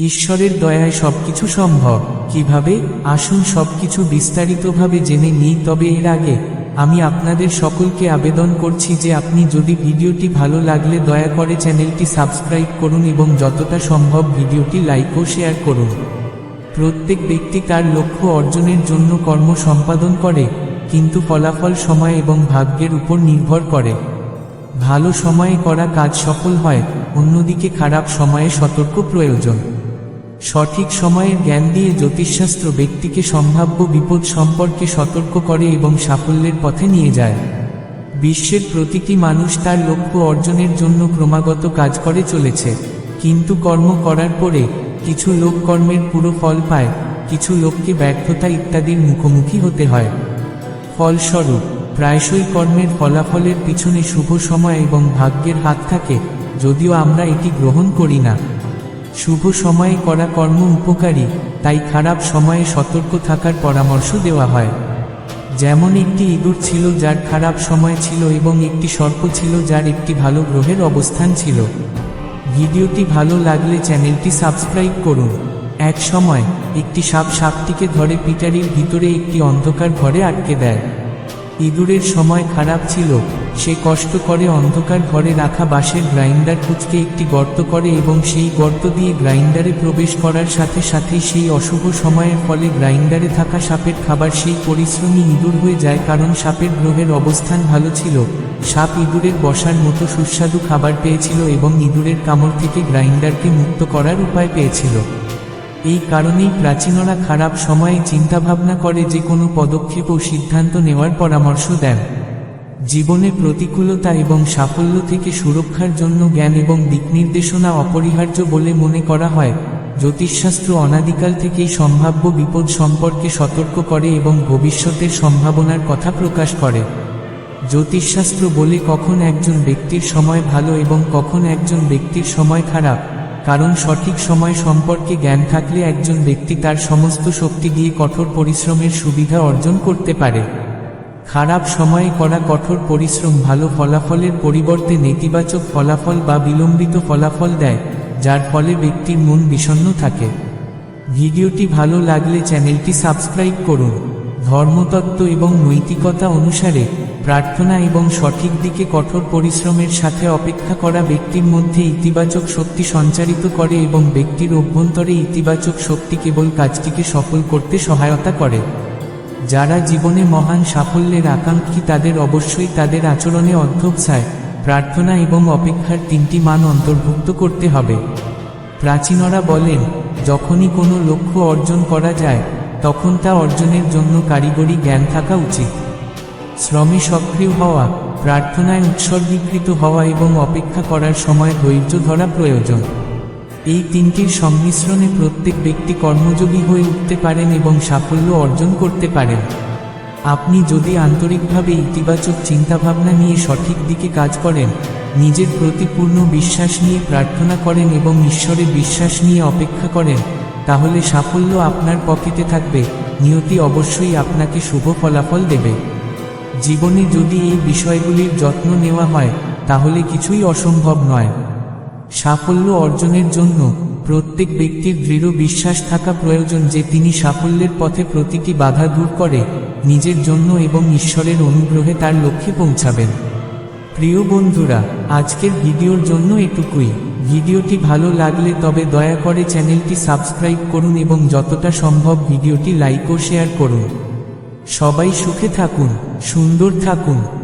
ঈশ্বরের দয়ায় সবকিছু সম্ভব। কীভাবে? আসুন সবকিছু বিস্তারিতভাবে জেনে নিই। তবে এর আগে, আমি আপনাদের সকলকে আবেদন করছি যে আপনি যদি ভিডিওটি ভালো লাগলে দয়া করে চ্যানেলটি সাবস্ক্রাইব করুন এবং যতটা সম্ভব ভিডিওটি লাইক ও শেয়ার করুন। প্রত্যেক ব্যক্তি তার লক্ষ্য অর্জনের জন্য কর্ম সম্পাদন করে, কিন্তু ফলাফল সময় এবং ভাগ্যের উপর নির্ভর করে। ভালো সময়ে করা কাজ সফল হয়, অন্যদিকে খারাপ সময়ে সতর্ক প্রয়োজন। সঠিক সময়ের জ্ঞান দিয়ে জ্যোতিষশাস্ত্র ব্যক্তিকে সম্ভাব্য বিপদ সম্পর্কে সতর্ক করে এবং সাফল্যের পথে নিয়ে যায়। বিশ্বের প্রতিটি মানুষ তার লক্ষ্য অর্জনের জন্য ক্রমাগত কাজ করে চলেছে। কিন্তু কর্ম করার পরে কিছু লোক কর্মের পুরো ফল পায়, কিছু লোককে ব্যর্থতা ইত্যাদির মুখোমুখি হতে হয়। ফলস্বরূপ, প্রায়শই কর্মের ফলাফলের পিছনে শুভ সময় এবং ভাগ্যের হাত থাকে, যদিও আমরা এটি গ্রহণ করি না। শুভ সময়ে করা কর্ম উপকারী, তাই খারাপ সময়ে সতর্ক থাকার পরামর্শ দেওয়া হয়। যেমন একটি ইঁদুর ছিল যার খারাপ সময় ছিল এবং একটি সর্প ছিল যার একটি ভালো গ্রহের অবস্থান ছিল। ভিডিওটি ভালো লাগলে চ্যানেলটি সাবস্ক্রাইব করুন। এক সময়, একটি সাপ সাপটিকে ধরে পিটারির ভিতরে একটি অন্ধকার ঘরে আটকে দেয়। ইঁদুরের সময় খারাপ ছিল সে কষ্ট করে অন্ধকার ঘরে রাখা বাঁশের গ্রাইন্ডার কুচকে একটি গর্ত করে এবং সেই গর্ত দিয়ে গ্রাইন্ডারে প্রবেশ করার সাথে সাথেই সেই অশুভ সময়ের ফলে গ্রাইন্ডারে থাকা সাপের খাবার সেই পরিশ্রমী ইঁদুর হয়ে যায় কারণ সাপের গ্রহের অবস্থান ভালো ছিল। সাপ ইঁদুরের বসার মতো সুস্বাদু খাবার পেয়েছিল এবং ইঁদুরের কামড় থেকে গ্রাইন্ডারকে মুক্ত করার উপায় পেয়েছিল। এই কারণেই প্রাচীনরা খারাপ সময়ে চিন্তাভাবনা করে যে কোনো পদক্ষেপ ও সিদ্ধান্ত নেওয়ার পরামর্শ দেন। জীবনে প্রতিকূলতা এবং সাফল্য থেকে সুরক্ষার জন্য জ্ঞান এবং দিকনির্দেশনা অপরিহার্য বলে মনে করা হয়। জ্যোতিষশাস্ত্র অনাদিকাল থেকেই সম্ভাব্য বিপদ সম্পর্কে সতর্ক করে এবং ভবিষ্যতের সম্ভাবনার কথা প্রকাশ করে। জ্যোতিষশাস্ত্র বলে কখন একজন ব্যক্তির সময় ভালো এবং কখন একজন ব্যক্তির সময় খারাপ। কারণ সঠিক সময় সম্পর্কে জ্ঞান থাকলে একজন ব্যক্তি তার সমস্ত শক্তি দিয়ে কঠোর পরিশ্রমের সুবিধা অর্জন করতে পারে। খারাপ সময়ে করা কঠোর পরিশ্রম ভালো ফলাফলের পরিবর্তে নেতিবাচক ফলাফল বা বিলম্বিত ফলাফল দেয়, যার ফলে ব্যক্তির মন বিষণ্ণ থাকে। ভিডিওটি ভালো লাগলে চ্যানেলটি সাবস্ক্রাইব করুন। ধর্মতত্ত্ব এবং নৈতিকতা অনুসারে প্রার্থনা এবং সঠিক দিকে কঠোর পরিশ্রমের সাথে অপেক্ষা করা ব্যক্তির মধ্যে ইতিবাচক শক্তি সঞ্চারিত করে এবং ব্যক্তির অভ্যন্তরে ইতিবাচক শক্তি কেবল কাজটিকে সফল করতে সহায়তা করে। যারা জীবনে মহান সাফল্যের আকাঙ্ক্ষী তাদের অবশ্যই তাদের আচরণে অধ্যবসায় প্রার্থনা এবং অপেক্ষার তিনটি মান অন্তর্ভুক্ত করতে হবে। প্রাচীনরা বলেন, যখনই কোনো লক্ষ্য অর্জন করা যায়, তখন তা অর্জনের জন্য কারিগরি জ্ঞান থাকা উচিত। শ্রমে সক্রিয় হওয়া, প্রার্থনায় উৎসর্গীকৃত হওয়া এবং অপেক্ষা করার সময় ধৈর্য ধরা প্রয়োজন। এই তিনটির সংমিশ্রণে প্রত্যেক ব্যক্তি কর্মযোগী হয়ে উঠতে পারেন এবং সাফল্য অর্জন করতে পারেন। আপনি যদি আন্তরিকভাবে ইতিবাচক চিন্তাভাবনা নিয়ে সঠিক দিকে কাজ করেন, নিজের প্রতি পূর্ণ বিশ্বাস নিয়ে প্রার্থনা করেন এবং ঈশ্বরে বিশ্বাস নিয়ে অপেক্ষা করেন, তাহলে সাফল্য আপনার পকেটে থাকবে, নিয়তি অবশ্যই আপনাকে শুভ ফলাফল দেবে। জীবনে যদি এই বিষয়গুলির যত্ন নেওয়া হয়, তাহলে কিছুই অসম্ভব নয়। সাফল্য অর্জনের জন্য প্রত্যেক ব্যক্তির দৃঢ় বিশ্বাস থাকা প্রয়োজন যে তিনি সাফল্যের পথে প্রতিটি বাধা দূর করে নিজের জন্য এবং ঈশ্বরের অনুগ্রহে তার লক্ষ্যে পৌঁছাবেন। প্রিয় বন্ধুরা, আজকের ভিডিওর জন্য এটুকুই। ভিডিওটি ভালো লাগলে তবে দয়া করে চ্যানেলটি সাবস্ক্রাইব করুন এবং যতটা সম্ভব ভিডিওটি লাইক ও শেয়ার করুন। সবাই সুখে থাকুন, সুন্দর থাকুন।